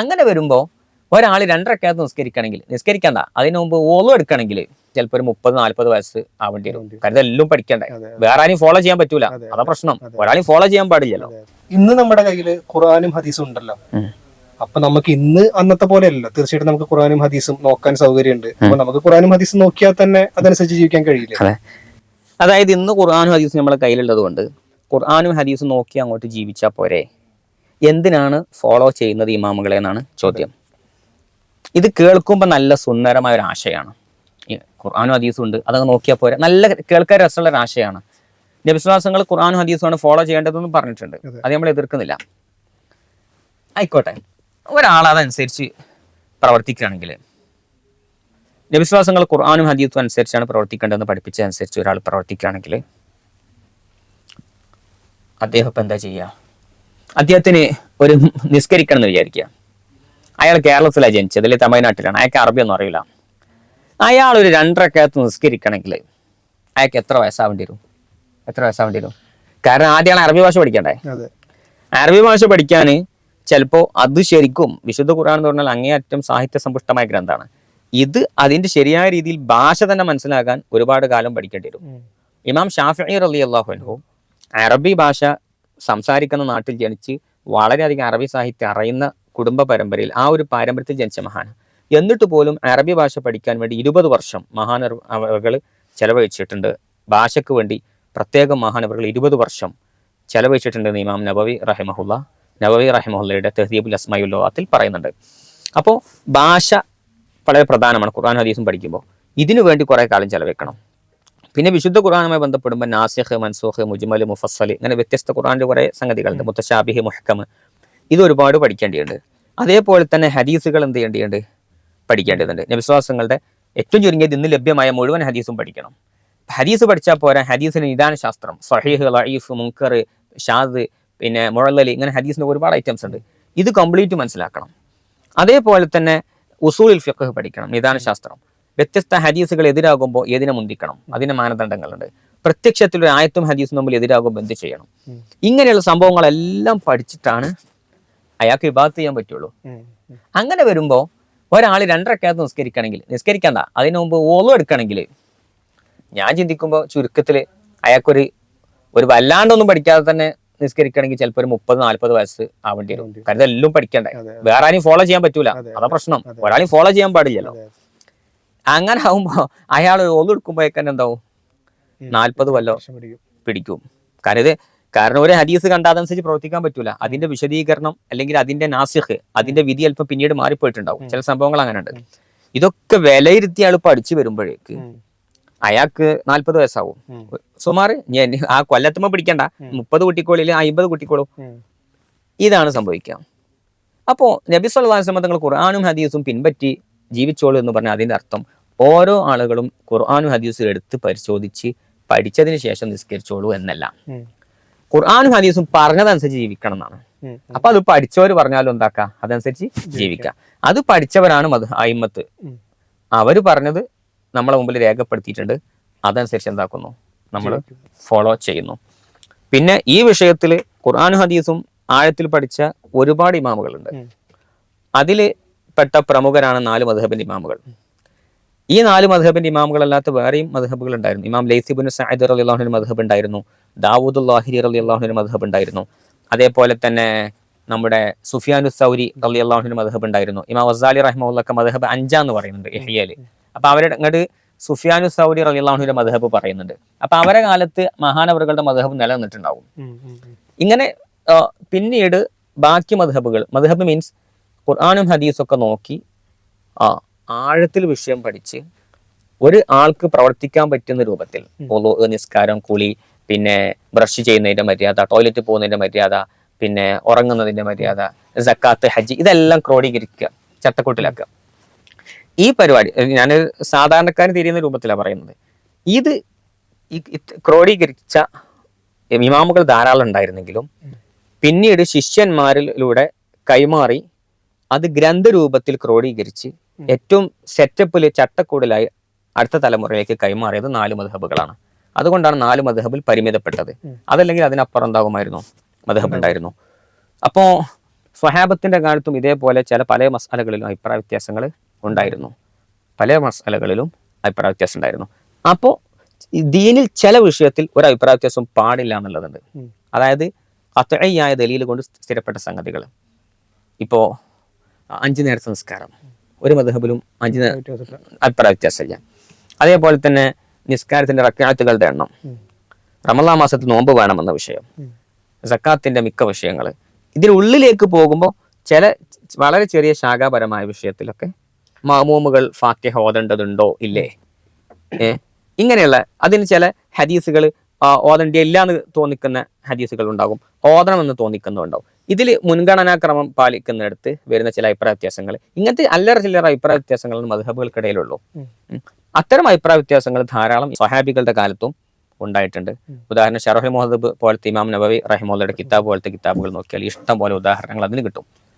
അങ്ങനെ വരുമ്പോൾ ഒരാൾ രണ്ടരക്കകത്ത് നിസ്കരിക്കണമെങ്കിൽ നിസ്കരിക്കണ്ട അതിന് മുമ്പ് ഓളം എടുക്കണമെങ്കിൽ ചിലപ്പോൾ ഒരു മുപ്പത് നാല്പത് വയസ്സ് ആവേണ്ടി വരും. കാരണം എല്ലാം പഠിക്കണ്ടേ? വേറെ ആരെയും ഫോളോ ചെയ്യാൻ പറ്റൂല. അതെ, പ്രശ്നം. ഒരാളെയും ഫോളോ ചെയ്യാൻ പാടില്ലല്ലോ. ഇന്ന് നമ്മുടെ കയ്യിൽ ഖുറാനും ഹദീസും ഉണ്ടല്ലോ. അപ്പൊ നമുക്ക് ഇന്ന് അന്നത്തെ പോലെ അല്ല. തീർച്ചയായിട്ടും നമുക്ക് ഖുറാനും ഹദീസും നോക്കാൻ സൗകര്യമുണ്ട്. അപ്പൊ നമുക്ക് ഖുറാനും ഹദീസും നോക്കിയാൽ തന്നെ അതനുസരിച്ച് ജീവിക്കാൻ കഴിയില്ല? അതായത് ഇന്ന് ഖുർആാനും ഹദീസും നമ്മളെ കയ്യിലുള്ളത് കൊണ്ട് ഖുർആാനും ഹദീസും നോക്കി അങ്ങോട്ട് ജീവിച്ചാൽ പോരെ? എന്തിനാണ് ഫോളോ ചെയ്യുന്നത് ഇമാമുകളെ എന്നാണ് ചോദ്യം. ഇത് കേൾക്കുമ്പോൾ നല്ല സുന്ദരമായ ഒരു ആശയമാണ്. ഈ ഖുർആാനും ഹദീസും ഉണ്ട്. അതങ്ങ് നോക്കിയാൽ പോരാ. നല്ല കേൾക്കാൻ രസമുള്ള ഒരു ആശയമാണ്. നബിസ്വാസങ്ങൾ ഖുർആാനും ഹദീസുമാണ് ഫോളോ ചെയ്യേണ്ടതെന്ന് പറഞ്ഞിട്ടുണ്ട്. അത്. നമ്മൾ എതിർക്കുന്നില്ല. ആയിക്കോട്ടെ. ഒരാൾ അതനുസരിച്ച് പ്രവർത്തിക്കുകയാണെങ്കിൽ നബിസ്വാസങ്ങൾ ഖുർആാനും ഹദീസും അനുസരിച്ചാണ് പ്രവർത്തിക്കേണ്ടതെന്ന് പഠിപ്പിച്ചതനുസരിച്ച് ഒരാൾ പ്രവർത്തിക്കുകയാണെങ്കിൽ അദ്ദേഹം ഇപ്പം എന്താ ചെയ്യുക? അദ്ദേഹത്തിന് ഒരു നിസ്കരിക്കണം എന്ന് വിചാരിക്കുക. അയാൾ കേരളത്തിലാണ് ജനിച്ചത് അല്ലെങ്കിൽ തമിഴ്നാട്ടിലാണ്. അയാൾക്ക് അറബിയൊന്നും അറിയില്ല. അയാൾ ഒരു രണ്ടരക്കകത്ത് നിസ്കരിക്കണമെങ്കിൽ അയാൾക്ക് എത്ര വയസ്സാവേണ്ടി വരും? എത്ര വയസ്സാവേണ്ടി വരും? കാരണം ആദ്യമാണ് അറബി ഭാഷ പഠിക്കണ്ടേ? അറബി ഭാഷ പഠിക്കാൻ ചിലപ്പോൾ അത് ശരിക്കും വിശുദ്ധ ഖുർആൻ എന്ന് പറഞ്ഞാൽ അങ്ങേയറ്റം സാഹിത്യ സമ്പുഷ്ടമായ ഗ്രന്ഥമാണ്. ഇത് അതിന്റെ ശരിയായ രീതിയിൽ ഭാഷ തന്നെ മനസ്സിലാക്കാൻ ഒരുപാട് കാലം പഠിക്കേണ്ടി വരും. ഇമാം ഷാഫി റലി അള്ളാഹു അൻഹു അറബി ഭാഷ സംസാരിക്കുന്ന നാട്ടിൽ ജനിച്ച് വളരെയധികം അറബി സാഹിത്യം അറിയുന്ന കുടുംബ പരമ്പരയിൽ ആ ഒരു പാരമ്പര്യത്തിൽ ജനിച്ച മഹാൻ എന്നിട്ട് പോലും അറബി ഭാഷ പഠിക്കാൻ വേണ്ടി ഇരുപത് വർഷം മഹാനവകൾ ചെലവഴിച്ചിട്ടുണ്ട്. ഭാഷയ്ക്ക് വേണ്ടി പ്രത്യേകം മഹാനവകൾ ഇരുപത് വർഷം ചെലവഴിച്ചിട്ടുണ്ടെന്ന് ഇമാം നബവി റഹിമഹുല്ല നബവി റഹിമഹുല്ലയുടെ തെഹദീബുൽ അസ്മയുല്ലോത്തിൽ പറയുന്നുണ്ട്. അപ്പോൾ ഭാഷ വളരെ പ്രധാനമാണ്. ഖുർആൻ ഹദീസും പഠിക്കുമ്പോൾ ഇതിനു വേണ്ടി കുറേ കാലം ചെലവഴിക്കണം. പിന്നെ വിശുദ്ധ ഖുറാനുമായി ബന്ധപ്പെടുമ്പോൾ നാസിഖ് മൻസൂഖ് മുജ്മൽ മുഫസ്സൽ ഇങ്ങനെ വ്യത്യസ്ത ഖുറാന്റെ കുറേ സംഗതികളുണ്ട്. മുത്തശാബിഹ് മുഹക്കം ഇത് ഒരുപാട് പഠിക്കേണ്ടിയുണ്ട് അതേപോലെ തന്നെ ഹദീസുകൾ എന്ത് ചെയ്യേണ്ടിയുണ്ട് പഠിക്കേണ്ടതുണ്ട്. നബിസ്വാസങ്ങളുടെ ഏറ്റവും ചുരുങ്ങിയത് ഇന്ന് ലഭ്യമായ മുഴുവൻ ഹദീസും പഠിക്കണം. ഹദീസ് പഠിച്ചാൽ പോരാ. ഹദീസിന് നിദാന ശാസ്ത്രം. സഹീഹ് ലൈഫ് മുങ്കർ ഷാദ് പിന്നെ മുഴലലി ഇങ്ങനെ ഹദീസിന് ഒരുപാട് ഐറ്റംസ് ഉണ്ട്. ഇത് കംപ്ലീറ്റ് മനസ്സിലാക്കണം. അതേപോലെ തന്നെ ഉസൂൽ ഫിഖ് പഠിക്കണം. നിദാന ശാസ്ത്രം. വ്യത്യസ്ത ഹദീസുകൾ എതിരാകുമ്പോൾ ഏതിനെ മുന്തിക്കണം? അതിന് മാനദണ്ഡങ്ങളുണ്ട്. പ്രത്യക്ഷത്തിൽ ഒരു ആയത്തും ഹദീസും തമ്മിൽ എതിരാകുമ്പോൾ എന്ത് ചെയ്യണം? ഇങ്ങനെയുള്ള സംഭവങ്ങളെല്ലാം പഠിച്ചിട്ടാണ് അയാൾക്ക് വിഭാഗത്ത് ചെയ്യാൻ പറ്റുള്ളൂ. അങ്ങനെ വരുമ്പോൾ ഒരാൾ രണ്ടരക്കകത്ത് നിസ്കരിക്കണമെങ്കിൽ നിസ്കരിക്കണ്ട അതിനു മുമ്പ് ഓളം എടുക്കണമെങ്കിൽ. ഞാൻ ചിന്തിക്കുമ്പോൾ ചുരുക്കത്തിൽ അയാൾക്കൊരു ഒരു വല്ലാണ്ടൊന്നും പഠിക്കാതെ തന്നെ നിസ്കരിക്കണമെങ്കിൽ ചിലപ്പോൾ ഒരു മുപ്പത് നാല്പത് വയസ്സ് ആവേണ്ടി വരും. കാര്യം എല്ലാം പഠിക്കണ്ടേ. വേറെ ആരെയും ഫോളോ ചെയ്യാൻ പറ്റൂല. അതെ, പ്രശ്നം. ഒരാളെയും ഫോളോ ചെയ്യാൻ പാടില്ലല്ലോ. അങ്ങനെ ആവുമ്പോ അയാൾ ഓളം എടുക്കുമ്പോഴേക്കന്നെ എന്താവും. നാല്പത് കൊല്ലം പിടിക്കും. കാരണം ഇത് കാരണം ഒരു ഹദീസ് കണ്ടാതനുസരിച്ച് പ്രവർത്തിക്കാൻ പറ്റൂല. അതിന്റെ വിശദീകരണം അല്ലെങ്കിൽ അതിന്റെ നാസിഖ് അതിന്റെ വിധി അല്പം പിന്നീട് മാറിപ്പോയിട്ടുണ്ടാവും. ചില സംഭവങ്ങൾ അങ്ങനെ ഉണ്ട് ഇതൊക്കെ വിലയിരുത്തി അയാൾ പഠിച്ചു വരുമ്പോഴേക്ക് അയാൾക്ക് നാല്പത് വയസ്സാവും. സുമാർ ഞാൻ ആ കൊല്ലത്തുമ്പോ പിടിക്കണ്ട. മുപ്പത് കുട്ടിക്കോളിൽ അമ്പത് കുട്ടിക്കോളും. ഇതാണ് സംഭവിക്കാം അപ്പോൾ നബി അലൈഹി വസല്ലം തങ്ങൾ ഖുർആാനും ഹദീസും പിൻപറ്റി ജീവിച്ചോളൂ എന്ന് പറഞ്ഞാൽ അതിന്റെ അർത്ഥം ഓരോ ആളുകളും ഖുർആാനും ഹദീസും എടുത്ത് പരിശോധിച്ച് പഠിച്ചതിന് ശേഷം നിസ്കരിച്ചോളൂ എന്നല്ല. ഖുർആാനും ഹദീസും പറഞ്ഞതനുസരിച്ച് ജീവിക്കണം എന്നാണ് അപ്പൊ അത് പഠിച്ചവർ പറഞ്ഞാലും എന്താക്കാം? അതനുസരിച്ച് ജീവിക്കാം. അത് പഠിച്ചവരാണ് മത് അയിമത്ത്. അവർ പറഞ്ഞത് നമ്മളെ മുമ്പിൽ രേഖപ്പെടുത്തിയിട്ടുണ്ട്. അതനുസരിച്ച് എന്താക്കുന്നു? നമ്മൾ ഫോളോ ചെയ്യുന്നു. പിന്നെ ഈ വിഷയത്തിൽ ഖുർആാനും ഹദീസും ആഴത്തിൽ പഠിച്ച ഒരുപാട് ഇമാമുകളുണ്ട്. അതിൽ പെട്ട പ്രമുഖരാണ് നാല് മധുഹബിന്റെ ഇമാമുകൾ. ഈ നാല് മധുഹബിന്റെ ഇമാമുകളല്ലാത്ത വേറെയും മധബുകൾ ഉണ്ടായിരുന്നു. ഇമാം ലൈസിബുൻ സഅദ് അലി അള്ളാഹുവിന് മധബ് ഉണ്ടായിരുന്നു. ദാവൂദ് അള്ളാഹിരി അലി അള്ളാഹുവിന് മധബ് ഉണ്ടായിരുന്നു. അതേപോലെ തന്നെ നമ്മുടെ സുഫിയാനു സൗരി അലി അള്ളാഹുവിന് മധബ് ഉണ്ടായിരുന്നു. ഇമാം വസാലി റഹ്മുള്ളൊക്കെ മധബ് അഞ്ചാന്ന് പറയുന്നുണ്ട് ഇഹ്യയിൽ അപ്പൊ അവരുടെ അങ്ങോട്ട് സുഫിയാനു സൗരി അലി അള്ളാഹുവിന്റെ മധുഹബ് പറയുന്നുണ്ട്. അപ്പൊ അവരെ കാലത്ത് മഹാനവറുകളുടെ മധബ് നിലനിന്നിട്ടുണ്ടാവും. ഇങ്ങനെ പിന്നീട് ബാക്കി മധബുകൾ മധബ് മീൻസ് ഖുർആാനും ഹദീസും ഒക്കെ നോക്കി ആ ആഴത്തിൽ വിഷയം പഠിച്ച് ഒരു ആൾക്ക് പ്രവർത്തിക്കാൻ പറ്റുന്ന രൂപത്തിൽ നിസ്കാരം കുളി പിന്നെ ബ്രഷ് ചെയ്യുന്നതിന്റെ മര്യാദ ടോയ്ലറ്റ് പോകുന്നതിന്റെ മര്യാദ പിന്നെ ഉറങ്ങുന്നതിന്റെ മര്യാദ സക്കാത്ത് ഹജ്ജ് ഇതെല്ലാം ക്രോഡീകരിക്കുക ചട്ടക്കൂട്ടിലാക്കുക. ഈ പരിപാടി ഞാൻ സാധാരണക്കാരൻ തിരിയുന്ന രൂപത്തിലാണ് പറയുന്നത്. ഇത് ഇത് ക്രോഡീകരിച്ച ഇമാമുകൾ ധാരാളം ഉണ്ടായിരുന്നെങ്കിലും പിന്നീട് ശിഷ്യന്മാരിലൂടെ കൈമാറി അത് ഗ്രന്ഥരൂപത്തിൽ ക്രോഡീകരിച്ച് ഏറ്റവും സെറ്റപ്പിൽ ചട്ടക്കൂടിലായി അടുത്ത തലമുറയിലേക്ക് കൈമാറിയത് നാല് മധുഹബുകളാണ് അതുകൊണ്ടാണ് നാല് മധുഹബിൽ പരിമിതപ്പെട്ടത്. അതല്ലെങ്കിൽ അതിനപ്പുറം എന്താകുമായിരുന്നു? മധുഹബ് ഉണ്ടായിരുന്നു. അപ്പോൾ സ്വഹാബത്തിന്റെ കാലത്തും ഇതേപോലെ ചില പല മസാലകളിലും അഭിപ്രായ വ്യത്യാസങ്ങൾ ഉണ്ടായിരുന്നു. പല മസാലകളിലും അഭിപ്രായ വ്യത്യാസം ഉണ്ടായിരുന്നു. അപ്പോൾ ദീനിൽ ചില വിഷയത്തിൽ ഒരു അഭിപ്രായ വ്യത്യാസം പാടില്ല എന്നുള്ളതുണ്ട്. അതായത് അത്തഴയായ ദലീൽ കൊണ്ട് സ്ഥിരപ്പെട്ട സംഗതികൾ. ഇപ്പോൾ അഞ്ചു നേരത്തെ നിസ്കാരം. ഒരു മധബിലും അഞ്ച് അത്ര വ്യത്യാസമില്ല. അഭിപ്രായ വ്യത്യാസമില്ല. അതേപോലെ തന്നെ നിസ്കാരത്തിന്റെ റക്കാത്തുകളുടെ എണ്ണം. റമദാ റമലാ മാസത്തിൽ നോമ്പ് വേണമെന്ന വിഷയം. സക്കാത്തിന്റെ മിക്ക വിഷയങ്ങൾ. ഇതിനുള്ളിലേക്ക് പോകുമ്പോൾ ചില വളരെ ചെറിയ ശാഖാപരമായ വിഷയത്തിലൊക്കെ മാമൂമുകൾ ഫാത്തിഹ ഓതേണ്ടതുണ്ടോ? ഇല്ലേ? ഏ? ഇങ്ങനെയുള്ള അതിന് ചില ഹദീസുകൾ ഓതണ്ടിയല്ല എന്ന് തോന്നിക്കുന്ന ഹദീസുകൾ ഉണ്ടാകും. ഓതണമെന്ന് തോന്നിക്കുന്നുണ്ടാവും ഇതിൽ മുൻഗണനാക്രമം പാലിക്കുന്നിടത്ത് വരുന്ന ചില അഭിപ്രായ വ്യത്യാസങ്ങൾ. ഇങ്ങനത്തെ അല്ലറ ചില്ലറ അഭിപ്രായ വ്യത്യാസങ്ങൾ മധുഹബുകൾക്കിടയിലുള്ളൂ. അത്തരം അഭിപ്രായ വ്യത്യാസങ്ങൾ ധാരാളം സ്വഹാബികളുടെ കാലത്തും ഉണ്ടായിട്ടുണ്ട്. ഉദാഹരണം ഷറഹുൽ മുഹദബ് പോലത്തെ ഇമാം നബവി റഹിമുള്ളയുടെ കിതാബ് പോലത്തെ കിതാബുകൾ നോക്കിയാൽ ഇഷ്ടം പോലെ ഉദാഹരണങ്ങൾ അതിന് കിട്ടും.